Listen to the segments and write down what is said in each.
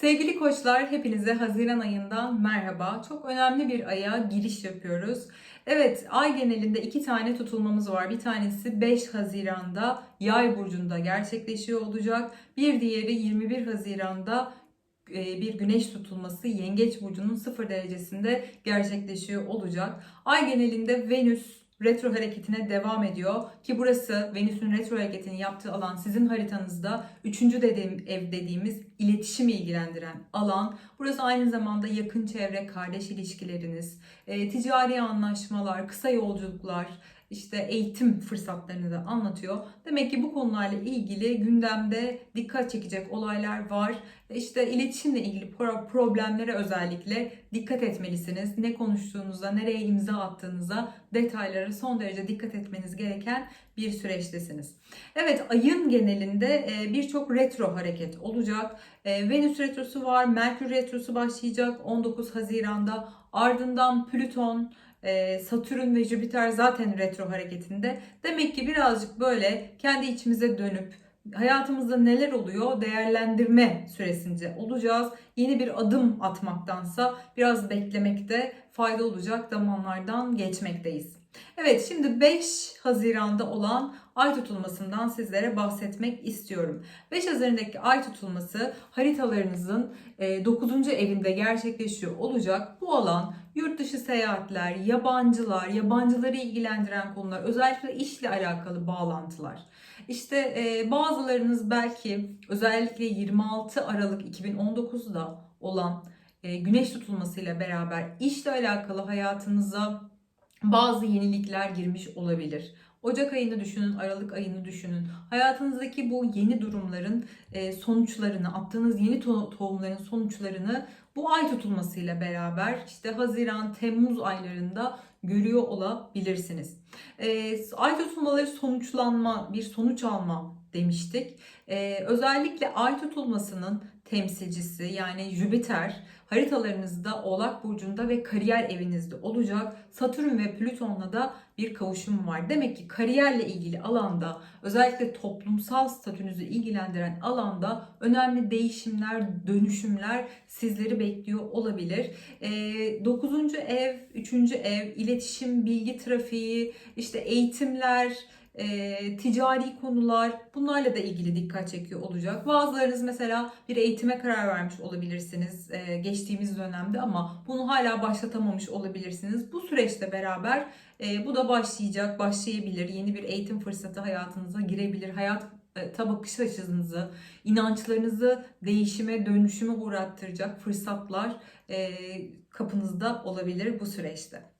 Sevgili koçlar, hepinize Haziran ayından merhaba. Çok önemli bir aya giriş yapıyoruz. Evet, ay genelinde iki tane tutulmamız var. Bir tanesi 5 Haziran'da Yay burcunda gerçekleşiyor olacak. Bir diğeri 21 Haziran'da e, bir güneş tutulması Yengeç burcunun 0 derecesinde gerçekleşiyor olacak. Ay genelinde Venüs retro hareketine devam ediyor ki burası Venüs'ün retro hareketini yaptığı alan sizin haritanızda 3. dediğim ev dediğimiz iletişimi ilgilendiren alan. Burası aynı zamanda yakın çevre, kardeş ilişkileriniz, e, ticari anlaşmalar, kısa yolculuklar, işte eğitim fırsatlarını da anlatıyor. Demek ki bu konularla ilgili gündemde dikkat çekecek olaylar var. İşte iletişimle ilgili pro- problemlere özellikle dikkat etmelisiniz. Ne konuştuğunuza, nereye imza attığınıza, detaylara son derece dikkat etmeniz gereken bir süreçtesiniz. Evet, ayın genelinde e, birçok retro hareket olacak. E, Venüs retrosu var, Merkür retrosu başlayacak 19 Haziran'da. Ardından Plüton, e, Satürn ve Jüpiter zaten retro hareketinde. Demek ki birazcık böyle kendi içimize dönüp hayatımızda neler oluyor değerlendirme süresince olacağız. Yeni bir adım atmaktansa biraz beklemekte fayda olacak zamanlardan geçmekteyiz. Evet şimdi 5 Haziran'da olan ay tutulmasından sizlere bahsetmek istiyorum. 5 Haziran'daki ay tutulması haritalarınızın 9. evinde gerçekleşiyor olacak. Bu alan yurt dışı seyahatler, yabancılar, yabancıları ilgilendiren konular, özellikle işle alakalı bağlantılar. İşte e, bazılarınız belki özellikle 26 Aralık 2019'da olan e, güneş tutulmasıyla beraber işle alakalı hayatınıza bazı yenilikler girmiş olabilir. Ocak ayını düşünün, Aralık ayını düşünün. Hayatınızdaki bu yeni durumların e, sonuçlarını, attığınız yeni to- tohumların sonuçlarını bu ay tutulmasıyla beraber işte Haziran, Temmuz aylarında görüyor olabilirsiniz. E, ay tutulmaları sonuçlanma, bir sonuç alma demiştik. E, özellikle ay tutulmasının temsilcisi yani Jüpiter haritalarınızda Oğlak Burcu'nda ve kariyer evinizde olacak. Satürn ve Plüton'la da bir kavuşum var. Demek ki kariyerle ilgili alanda özellikle toplumsal statünüzü ilgilendiren alanda önemli değişimler, dönüşümler sizleri bekliyor olabilir. 9. ev, 3. ev, iletişim, bilgi trafiği, işte eğitimler, e, ticari konular bunlarla da ilgili dikkat çekiyor olacak. Bazılarınız mesela bir eğitime karar vermiş olabilirsiniz e, geçtiğimiz dönemde ama bunu hala başlatamamış olabilirsiniz. Bu süreçte beraber e, bu da başlayacak, başlayabilir. Yeni bir eğitim fırsatı hayatınıza girebilir. Hayat ta bakış açınızı, inançlarınızı değişime, dönüşüme uğrattıracak fırsatlar kapınızda olabilir bu süreçte.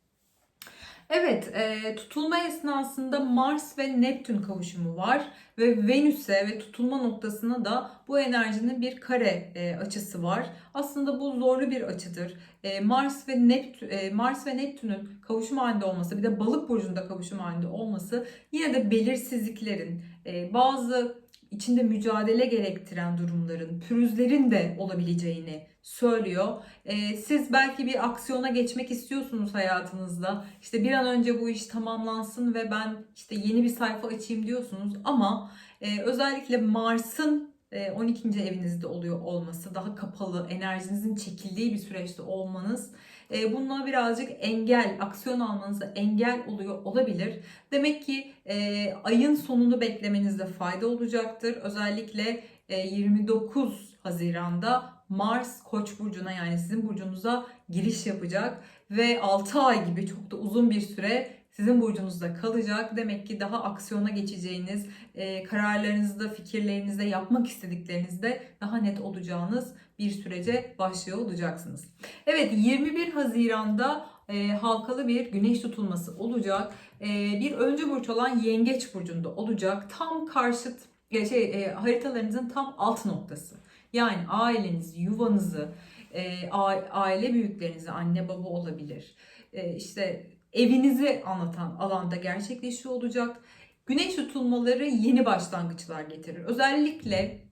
Evet, e, tutulma esnasında Mars ve Neptün kavuşumu var ve Venüs'e ve tutulma noktasına da bu enerjinin bir kare e, açısı var. Aslında bu zorlu bir açıdır. E, Mars ve Neptün e, Mars ve Neptün'ün kavuşum halinde olması, bir de Balık burcunda kavuşum halinde olması yine de belirsizliklerin, e, bazı içinde mücadele gerektiren durumların, pürüzlerin de olabileceğini söylüyor. Ee, siz belki bir aksiyona geçmek istiyorsunuz hayatınızda. İşte bir an önce bu iş tamamlansın ve ben işte yeni bir sayfa açayım diyorsunuz ama e, özellikle Mars'ın e, 12. evinizde oluyor olması, daha kapalı, enerjinizin çekildiği bir süreçte olmanız e, bununla birazcık engel, aksiyon almanıza engel oluyor olabilir. Demek ki e, ayın sonunu beklemenizde fayda olacaktır. Özellikle e, 29 Haziran'da Mars Koç burcuna yani sizin burcunuza giriş yapacak ve 6 ay gibi çok da uzun bir süre sizin burcunuzda kalacak. Demek ki daha aksiyona geçeceğiniz, e, kararlarınızda, fikirlerinizde, yapmak istediklerinizde daha net olacağınız bir sürece başlıyor olacaksınız. Evet 21 Haziran'da e, halkalı bir güneş tutulması olacak. E, bir öncü burç olan Yengeç burcunda olacak. Tam karşıt e, şey e, haritalarınızın tam alt noktası. Yani ailenizi, yuvanızı, e, aile büyüklerinizi, anne baba olabilir. E, işte evinizi anlatan alanda gerçekleşiyor olacak. Güneş tutulmaları yeni başlangıçlar getirir. Özellikle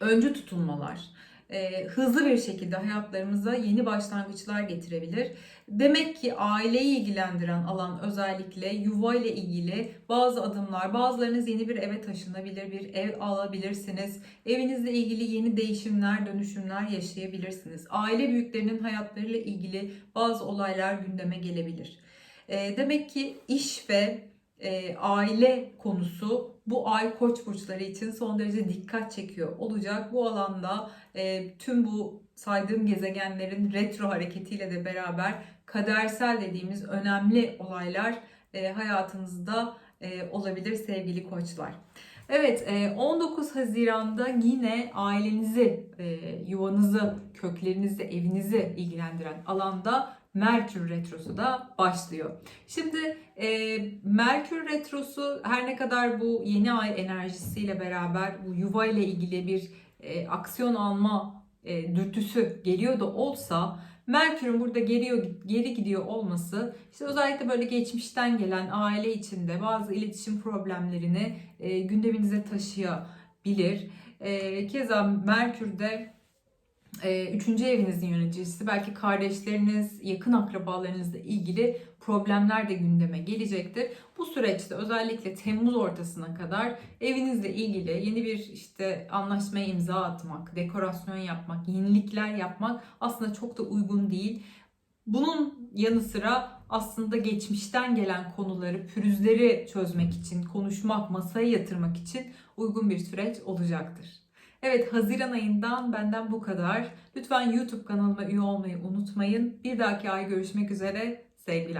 öncü tutulmalar, e, hızlı bir şekilde hayatlarımıza yeni başlangıçlar getirebilir. Demek ki aileyi ilgilendiren alan özellikle yuva ile ilgili bazı adımlar, bazılarınız yeni bir eve taşınabilir, bir ev alabilirsiniz. Evinizle ilgili yeni değişimler, dönüşümler yaşayabilirsiniz. Aile büyüklerinin hayatlarıyla ilgili bazı olaylar gündeme gelebilir. E, demek ki iş ve e, aile konusu bu ay koç burçları için son derece dikkat çekiyor olacak. Bu alanda e, tüm bu saydığım gezegenlerin retro hareketiyle de beraber kadersel dediğimiz önemli olaylar e, hayatınızda e, olabilir sevgili koçlar. Evet e, 19 Haziran'da yine ailenizi, e, yuvanızı, köklerinizi, evinizi ilgilendiren alanda Merkür Retrosu da başlıyor. Şimdi e, Merkür Retrosu her ne kadar bu yeni ay enerjisiyle beraber bu yuva ile ilgili bir e, aksiyon alma e, dürtüsü geliyor da olsa Merkür'ün burada geriyor, geri gidiyor olması işte özellikle böyle geçmişten gelen aile içinde bazı iletişim problemlerini e, gündeminize taşıyabilir. E, keza Merkür'de üçüncü evinizin yöneticisi belki kardeşleriniz, yakın akrabalarınızla ilgili problemler de gündeme gelecektir. Bu süreçte özellikle Temmuz ortasına kadar evinizle ilgili yeni bir işte anlaşmaya imza atmak, dekorasyon yapmak, yenilikler yapmak aslında çok da uygun değil. Bunun yanı sıra aslında geçmişten gelen konuları, pürüzleri çözmek için, konuşmak, masaya yatırmak için uygun bir süreç olacaktır. Evet Haziran ayından benden bu kadar. Lütfen YouTube kanalıma üye olmayı unutmayın. Bir dahaki ay görüşmek üzere. Sevgiler.